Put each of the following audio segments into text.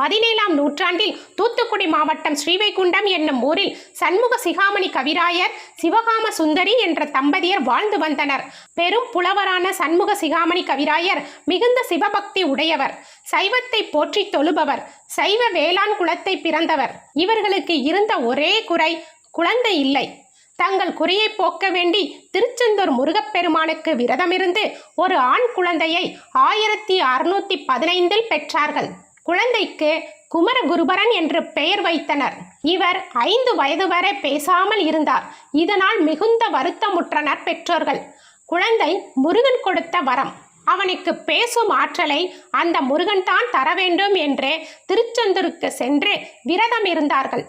பதினேழாம் நூற்றாண்டில் தூத்துக்குடி மாவட்டம் ஸ்ரீவைகுண்டம் என்னும் ஊரில் சண்முக சிகாமணி கவிராயர் சிவகாம சுந்தரி என்ற தம்பதியர் வாழ்ந்து வந்தனர். பெரும் புலவரான சண்முக சிகாமணி கவிராயர் மிகுந்த சிவபக்தி உடையவர். சைவத்தை போற்றி தொழுபவர். சைவ வேளாண் குலத்தை பிறந்தவர். இவர்களுக்கு இருந்த ஒரே குறை குழந்தை இல்லை. தங்கள் குறையை போக்க வேண்டி திருச்செந்தூர் முருகப்பெருமானுக்கு விரதமிருந்து ஒரு ஆண் குழந்தையை ஆயிரத்தி அறுநூத்தி பதினைந்தில் பெற்றார்கள். குழந்தைக்கு குமரகுருபரன் என்று பெயர் வைத்தனர். இவர் ஐந்து வயது வரை பேசாமல் இருந்தார். இதனால் மிகுந்த வருத்தமுற்றனர் பெற்றோர்கள். குழந்தை முருகன் கொடுத்த வரம். அவனுக்கு பேசும் ஆற்றலை அந்த முருகன் தான் தர வேண்டும் என்று திருச்செந்தூருக்கு சென்று விரதம் இருந்தார்கள்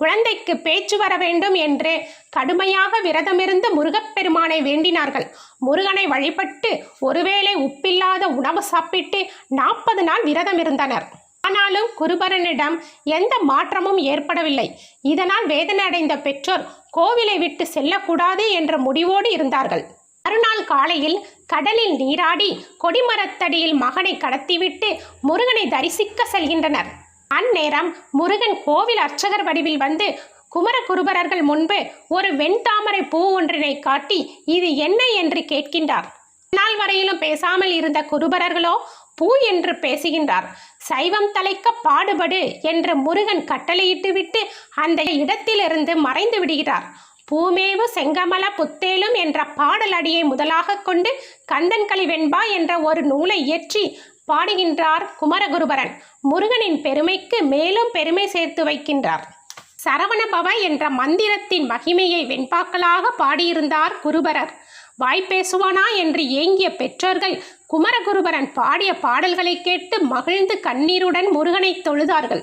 குழந்தைக்கு பேச்சு வர வேண்டும் என்று கடுமையாக விரதமிருந்து முருகப்பெருமானை வேண்டினார்கள். முருகனை வழிபட்டு ஒருவேளை உப்பில்லாத உணவு சாப்பிட்டு நாற்பது நாள் விரதம் இருந்தனர் ஆனாலும் குருபரனிடம் எந்த மாற்றமும் ஏற்படவில்லை. இதனால் வேதனை அடைந்த பெற்றோர் கோவிலை விட்டு செல்லக்கூடாது என்ற முடிவோடு இருந்தார்கள். மறுநாள் காலையில் கடலில் நீராடி கொடிமரத்தடியில் மகனை கடத்திவிட்டு முருகனை தரிசிக்க செல்கின்றனர். அந்நேரம் முருகன் கோவில் அர்ச்சகர் வடிவில் வந்து குமரகுருபரர்கள் முன்பு ஒரு வெண்தாமரை பூ ஒன்றினை காட்டி இது என்ன? என்று கேட்கின்றார். நாள் வரையிலும் பேசாமல் இருந்த குருபரர்களோ பூ என்று பேசுகின்றார். சைவம் தலைக்க பாடுபடு என்று முருகன் கட்டளையிட்டுவிட்டு அந்த இடத்திலிருந்து மறைந்து விடுகிறார். பூமேவு செங்கமல புத்தேலும் என்ற பாடல் அடியை முதலாக கொண்டு கந்தன்களி வெண்பா என்ற ஒரு நூலை இயற்றி பாடுகின்றார் குமரகுருபரன். முருகனின் பெருமைக்கு மேலும் பெருமை சேர்த்து வைக்கின்றார். சரவணபவ என்ற மந்திரத்தின் மகிமையை வெண்பாக்களாக பாடியிருந்தார் குருபரர். வாய் பேசுவானா என்று ஏங்கிய பெற்றோர்கள் குமரகுருபரன் பாடிய பாடல்களை கேட்டு மகிழ்ந்து கண்ணீருடன் முருகனை தொழுதார்கள்.